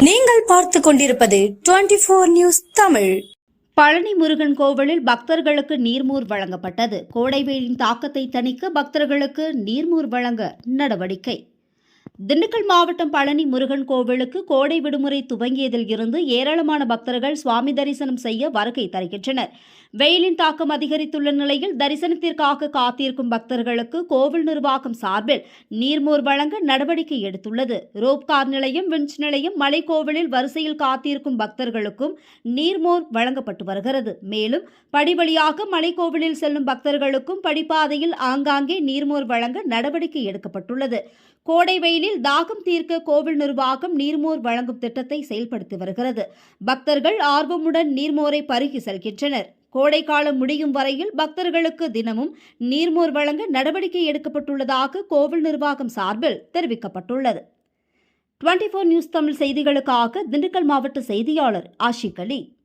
நீங்கள் பார்த்து கொண்டிருப்பது twenty four news Tamil. Palani Murugan கோவிலில் பக்தர்களுக்கு நீர்மூர் வழங்கப்பட்டது. கோடை வெயிலின் தாக்கத்தை தணிக்க பக்தர்களுக்கு நீர்மூர் வழங்க நடவடிக்கை. திண்டுக்கல் மாவட்டம் பழனி முருகன் கோவிலுக்கு கோடை விடுமுறை துவங்கியதில் இருந்து ஏராளமான பக்தர்கள் சுவாமி தரிசனம் செய்ய வருகை தருகின்றனர். வெயிலின் தாக்கம் அதிகரித்துள்ள நிலையில் தரிசனத்திற்காக காத்திருக்கும் பக்தர்களுக்கு கோவில் நிர்வாகம் சார்பில் நீர்மோர் வழங்க நடவடிக்கை எடுத்துள்ளது. ரோப்கார் நிலையம் விஞ்ச் நிலையம் மலைக்கோவிலில் வரிசையில் காத்திருக்கும் பக்தர்களுக்கும் நீர்மோர் வழங்கப்பட்டு வருகிறது. மேலும் படிவழியாக மலைக்கோவிலில் செல்லும் பக்தர்களுக்கும் படிப்பாதையில் ஆங்காங்கே நீர்மோர் வழங்க நடவடிக்கை எடுக்கப்பட்டுள்ளது. கோடை வெயிலில் தாகம் தீர்க்க கோவில் நிர்வாகம் நீர்மோர் வழங்கும் திட்டத்தை செயல்படுத்தி வருகிறது. பக்தர்கள் ஆர்வமுடன் நீர்மோரை பருகி செல்கின்றனர். கோடை காலம் முடியும் வரையில் பக்தர்களுக்கு தினமும் நீர்மோர் வழங்க நடவடிக்கை எடுக்கப்பட்டுள்ளதாக கோவில் நிர்வாகம் சார்பில் தெரிவிக்கப்பட்டுள்ளது. டுவெண்டி நியூஸ் தமிழ் செய்திகளுக்காக திண்டுக்கல் மாவட்ட செய்தியாளர் ஆஷிக் அலி.